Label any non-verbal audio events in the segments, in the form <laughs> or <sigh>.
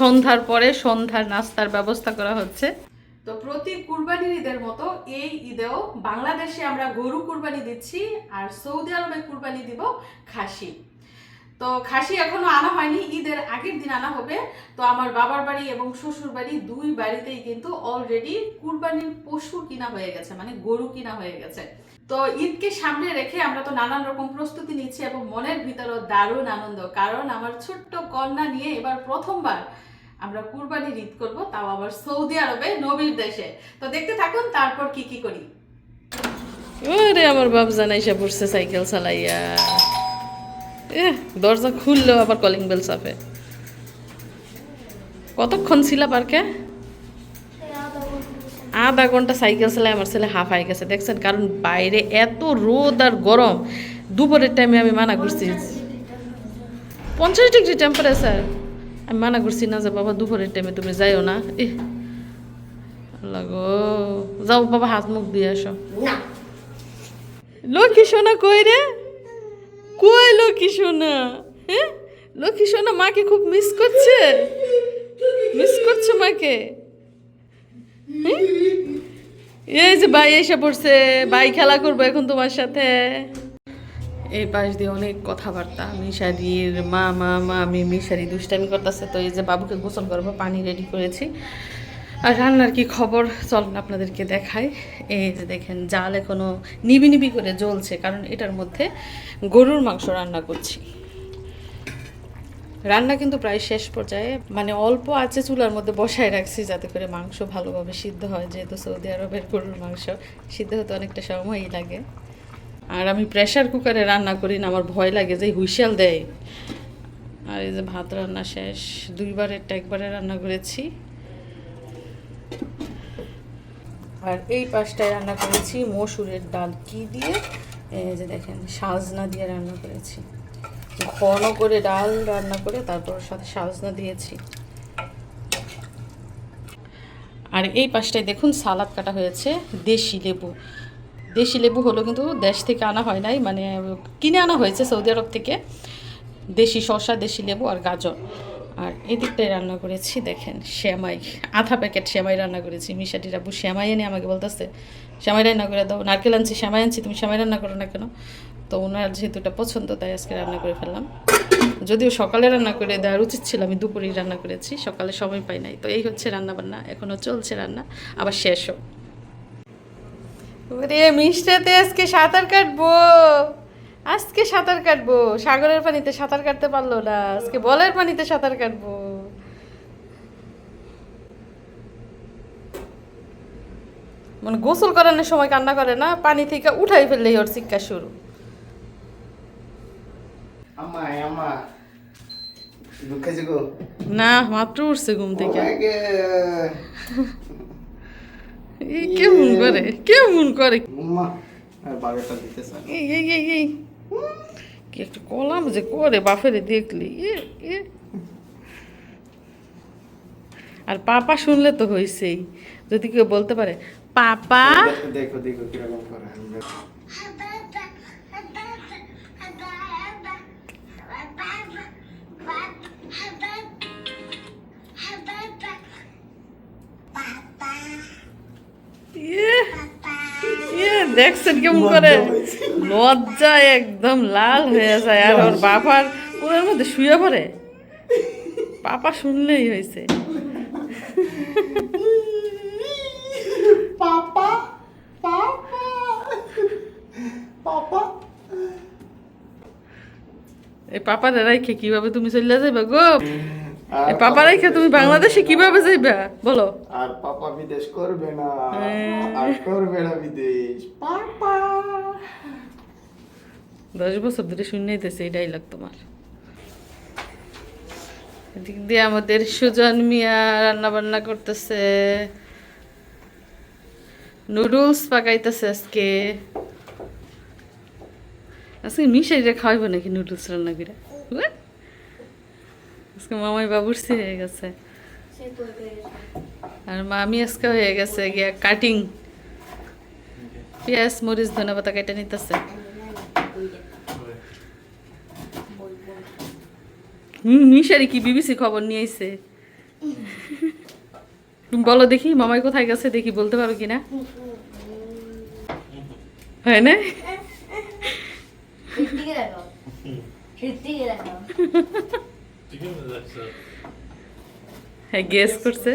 সন্ধ্যার পরে সন্ধ্যার নাস্তার ব্যবস্থা করা হচ্ছে। তো প্রতি কুরবানির ঈদের মতো এই ঈদেও বাংলাদেশে আমরা গরু কুরবানি দিচ্ছি আর সৌদি আরবে কুরবানি দিব খাসি। তো খাসি এখনও আনা হয়নি, ঈদের আগের দিন আনা হবে। তো আমার বাবার বাড়ি এবং শ্বশুর বাড়ি দুই বাড়িতেই কিন্তু অলরেডি কুরবানির পশু কিনা হয়ে গেছে মানে গরু কিনা হয়ে গেছে। তো ঈদকে সামনে রেখে আমরা তো নানান রকম প্রস্তুতি নিচ্ছি এবং মনের ভিতরও দারুণ আনন্দ, কারণ আমার ছোট্ট কন্যা নিয়ে এবার প্রথমবার আমরা কুরবানির ঈদ করব, তাও আবার সৌদি আরবে, নবীর দেশে। তো দেখতে থাকুন, তারপর কি কি করি। ওরে আমার বাপ জানাইসা পড়ছে সাইকেল চালাইয়া। দরজা খুললেও আবার কলিং বেল চাপে। কতক্ষণ ছিল পার্কে আধা ঘণ্টা সাইকেল চালাই আমার ছেলে হাফ হয়ে গেছে। দেখছেন কারণ বাইরে এত রোদ আর গরম। দুপুরের টাইমে আমি মানা করছি। পঞ্চাশ ডিগ্রি টেম্পারেচার আমি মানা করছি না যে বাবা দুপুরের টাইমে তুমি যাইও না। এ আল্লাহ গো। যাও বাবা হাত মুখ দিয়ে আসো। লক্ষ্মী সোনা কই রে? কই লক্ষ্মী সোনা? হ্যাঁ লক্ষ্মী সোনা মাকে খুব মিস করছে? মিস করছে মাকে? এই যে ভাই এসে পড়ছে ভাই খেলা করব এখন তোমার সাথে। এই পাশ দিয়ে অনেক কথাবার্তা, মিশারির মা মা মা, আমি, মিশারি দুষ্টামি করতেছে। তো এই যে বাবুকে গোসল করব, পানি রেডি করেছি। আর রান্নার কি খবর? চলুন আপনাদেরকে দেখাই। এই যে দেখেন, জাল এখনও নিবি নিবি করে জ্বলছে, কারণ এটার মধ্যে গরুর মাংস রান্না করছি। রান্না কিন্তু প্রায় শেষ পর্যায়ে মানে অল্প আছে চুলার মধ্যে বসায় রাখছি যাতে করে মাংস ভালোভাবে সিদ্ধ হয়। যেহেতু সৌদি আরবের গরুর মাংস, সিদ্ধ হতে অনেকটা সময়ই লাগে। আর আমি প্রেশার কুকারে রান্না করি না, আমার ভয় লাগে যে হুইসেল দেয়। আর এই যে ভাত রান্না শেষ দুইবারেরটা একবারে রান্না করেছি। আর এই পাশটায় রান্না করেছি মসুরের ডাল। কি দিয়ে? এই যে দেখেন, সাজনা দিয়ে রান্না করেছি। ঘন করে ডাল রান্না করে তারপর সাথে সাজনা দিয়েছি। আর এই পাশটায় দেখুন, সালাদ কাটা হয়েছে, দেশি লেবু। দেশি লেবু হলো কিন্তু দেশ থেকে আনা হয় নাই মানে কিনে আনা হয়েছে সৌদি আরব থেকে। দেশি শসা, দেশি লেবু আর গাজর। আর এদিকটায় রান্না করেছি, দেখেন, শ্যামাই, আধা প্যাকেট শ্যামাই রান্না করেছি। মিশাটির আব্বু শ্যামাই এনে আমাকে বলতেছে, শ্যামাই রান্না করে দাও, নারকেল আনছি, শ্যামাই আনছি, তুমি শ্যামাই রান্না করো না কেন? তো ওনার যেহেতু এটা পছন্দ, তাই আজকে রান্না করে ফেললাম। যদিও সকালে রান্না করে দেওয়ার উচিত ছিল, আমি দুপুরেই রান্না করেছি, সকালে সময় পাই নাই। তো এই হচ্ছে রান্না বান্না এখনও চলছে রান্না, আবার শেষও। ওরে মিষ্টাতে আজকে সাঁতার কাটবো। আজকে সাঁতার কাটবো। সাগরের পানিতে সাঁতার কাটতে পারল না। আজকে বলের পানিতে সাঁতার কাটবো। মানে গোসল করানোর সময় কান্না করে না? পানি থেকে উঠাই ফেললেই ওর শিক্ষা শুরু। না মাত্র উঠছে ঘুম থেকে। এই <laughs> কেমন করে? কেমন করে? কি একটা কলাম যে করে বাফেরে দেখলি? আর পাপা শুনলে তো হয়েছেই যদি কেউ বলতে পারে পাপা? দেখো দেখো কীরকম করে। দেখছেন কেমন করে? লজ্জায় একদম লাল হয়ে যায়। আর ওর বাবার ওর মধ্যে শুয়ে পড়ে। পাপা শুনলেই হয়েছে। পাপা পাপা পাপা। এই পাপার রাইখে কীভাবে তুমি চলে যাইবা গো? পাপা তুমি বাংলাদেশে কীভাবে যাইবা? বলো। আর পাপা বিদেশ করবে না। হ্যাঁ। আর করবে না বিদেশ। পাপা। দশ বছর ধরে এই ডাইলগ তোমার। এদিক দিয়ে আমাদের সুজন মিয়া রান্না বান্না করতেছে। নুডলস পাকাইতেছে আজকে। আজকে মিশাইরে খাওয়াইব নাকি নুডলস রান্না করে! আজকে মামাই বাবুরসি হয়ে গেছে। আর মামি আজকে হয়ে গেছে গিয়া কাটিং পেঁয়াজ মরিচ ধনে পাতা কেটে নিতেছে। মিশারি কি বিবিসি খবর নিয়ে আইছে? তুমি বলো দেখি মামাই কোথায় গেছে দেখি বলতে পারো কিনা? হয় না? ঠিক হ্যাঁ গেস করছে।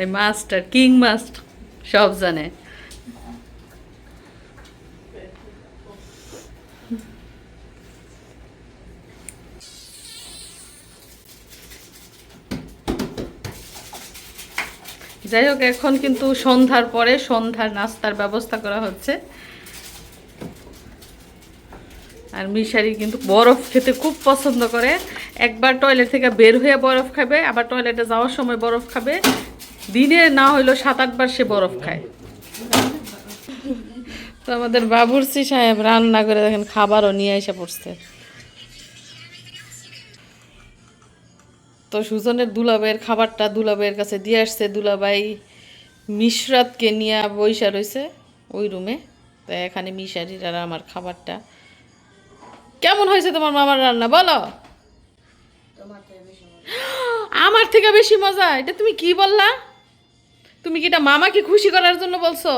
এই মাস্টার কিং মাস্টার সব জানে। যাই হোক এখন কিন্তু সন্ধ্যার পরে সন্ধ্যার নাস্তার ব্যবস্থা করা হচ্ছে। আর মিশারি কিন্তু বরফ খেতে খুব পছন্দ করে। একবার টয়লেট থেকে বের হয়ে বরফ খাবে, আবার টয়লেটে যাওয়ার সময় বরফ খাবে। দিনে না হইলেও সাত আটবার সে বরফ খায়। তো আমাদের বাবুর্চি সাহেব রান্না করে দেখেন, খাবারও নিয়ে এসে পড়ছে। তো সুজনের দুলাভাইয়ের খাবারটা দুলাভাইয়ের কাছে দিয়ে আসছে। দুলাভাই মিশরাতকে নিয়ে বৈশা রয়েছে ওই রুমে। তো এখানে মিশারির আমার খাবারটা। কেমন হয়েছে তোমার মামার রান্না, বলো? আমার থেকে বেশি মজা, এটা তুমি কি বললা? তুমি কি এটা মামাকে খুশি করার জন্য বলছো?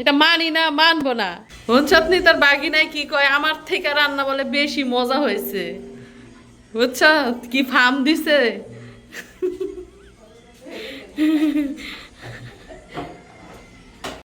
এটা মানি না, মানবো না। হনছাতনি তার বাগি নাই কি কয়? আমার থেকে রান্না বলে বেশি মজা হয়েছে। বুঝছ কি ফার্ম দিছে?